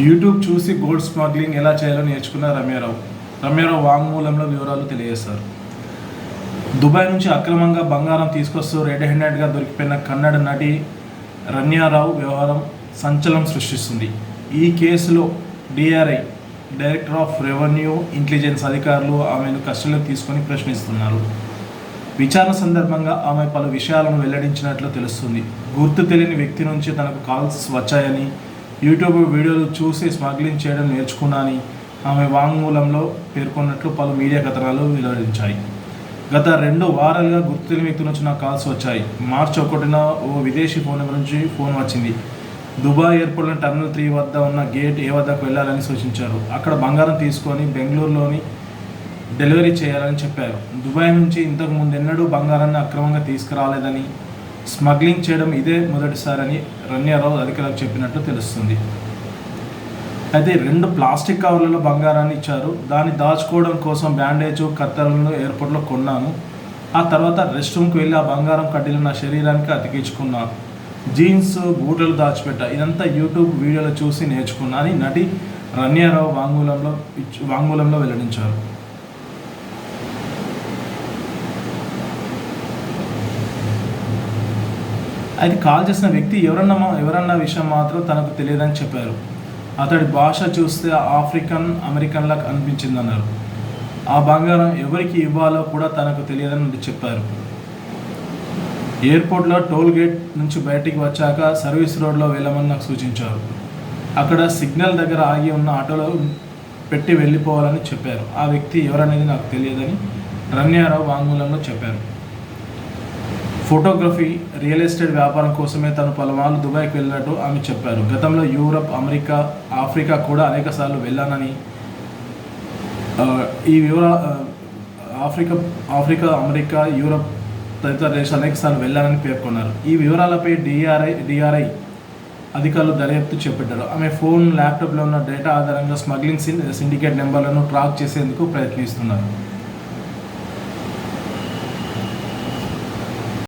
YouTube చూసి gold smuggling ఎలా చేయాలో నేర్చుకున్న రమ్యారావు. రమ్యారావు వాంగ్మూలంలో వివరాలు తెలియజేశారు. దుబాయ్ నుంచి అక్రమంగా బంగారం తీసుకొస్తూ రెడ్ హ్యాండెడ్గా దొరికిపోయిన కన్నడ నటి రమ్యారావు వ్యవహారం సంచలనం సృష్టిస్తుంది. ఈ కేసులో DRI director of revenue intelligence అధికారులు ఆమెను కస్టడీలోకి తీసుకొని ప్రశ్నిస్తున్నారు. విచారణ సందర్భంగా ఆమె పలు విషయాలను వెల్లడించినట్లు తెలుస్తుంది. గుర్తు తెలియని వ్యక్తి నుంచి తనకు కాల్స్ వచ్చాయని యూట్యూబ్ వీడియోలు చూసి స్మగ్లింగ్ చేయడం నేర్చుకున్నాని. ఆమె వాంగ్మూలంలో పేర్కొన్నట్లు పలు మీడియా కథనాలు వెల్లడించాయి. గత రెండు వారాలుగా గుర్తు తెలియని నుంచి నాకు కాల్స్ వచ్చాయి. మార్చి ఒకటిన ఓ విదేశీ ఫోన్ నెంబర్ నుంచి ఫోన్ వచ్చింది. దుబాయ్ ఎయిర్పోర్ట్లో టర్మినల్ త్రీ వద్ద ఉన్న గేట్ ఏ వద్దకు వెళ్ళాలని సూచించారు. అక్కడ బంగారం తీసుకొని బెంగళూరులోని డెలివరీ చేయాలని చెప్పారు. దుబాయ్ నుంచి ఇంతకు ముందెన్నడూ బంగారాన్ని అక్రమంగా తీసుకురాలేదని స్మగ్లింగ్ చేయడం ఇదే మొదటిసారని రన్యారావు అధికారులకు చెప్పినట్టు తెలుస్తుంది. అయితే రెండు ప్లాస్టిక్ కవర్లలో బంగారాన్ని ఇచ్చారు. దాన్ని దాచుకోవడం కోసం బ్యాండేజ్ కత్తెరలను ఎయిర్పోర్ట్లో కొన్నాను. ఆ తర్వాత రెస్ట్ రూమ్కి వెళ్ళి ఆ బంగారం కడ్డీలు నా శరీరానికి అతికించుకున్నాను. జీన్స్ బూటలు దాచిపెట్టా. ఇదంతా యూట్యూబ్ వీడియోలో చూసి నేర్చుకున్నా అని నటి రన్యారావు వాంగ్మూలంలో ఇచ్- వాంగ్మూలంలో వెల్లడించారు. అయితే కాల్ చేసిన వ్యక్తి ఎవరన్నా ఎవరన్నా ఎవరన్న విషయం మాత్రం తనకు తెలియదని చెప్పారు. అతడి భాష చూస్తే ఆఫ్రికన్ అమెరికన్లా అనిపించిందన్నారు. ఆ బంగారం ఎవరికి ఇవ్వాలో కూడా తనకు తెలియదని చెప్పారు. ఎయిర్పోర్ట్లో టోల్ గేట్ నుంచి బయటికి వచ్చాక సర్వీస్ రోడ్లో వెళ్ళమని నాకు సూచించారు. అక్కడ సిగ్నల్ దగ్గర ఆగి ఉన్న ఆటోలో పెట్టి వెళ్ళిపోవాలని చెప్పారు. ఆ వ్యక్తి ఎవరనేది నాకు తెలియదని రమ్యారావు వాంగ్మూలంలో చెప్పారు. ఫోటోగ్రఫీ రియల్ ఎస్టేట్ వ్యాపారం కోసమే తను పలుమార్లు దుబాయ్కి వెళ్ళినట్టు ఆమె చెప్పారు. గతంలో యూరప్ అమెరికా ఆఫ్రికా కూడా అనేక సార్లు వెళ్ళానని ఈ వివర ఆఫ్రికా ఆఫ్రికా అమెరికా యూరప్ తదితర దేశాలు అనేక సార్లు వెళ్ళానని పేర్కొన్నారు. ఈ వివరాలపై డిఆర్ఐ డిఆర్ఐ అధికారులు దర్యాప్తు చేపట్టారు. ఆమె ఫోన్ ల్యాప్టాప్లో ఉన్న డేటా ఆధారంగా స్మగ్లింగ్ సిండికేట్ నెంబర్లను ట్రాక్ చేసేందుకు ప్రయత్నిస్తున్నారు.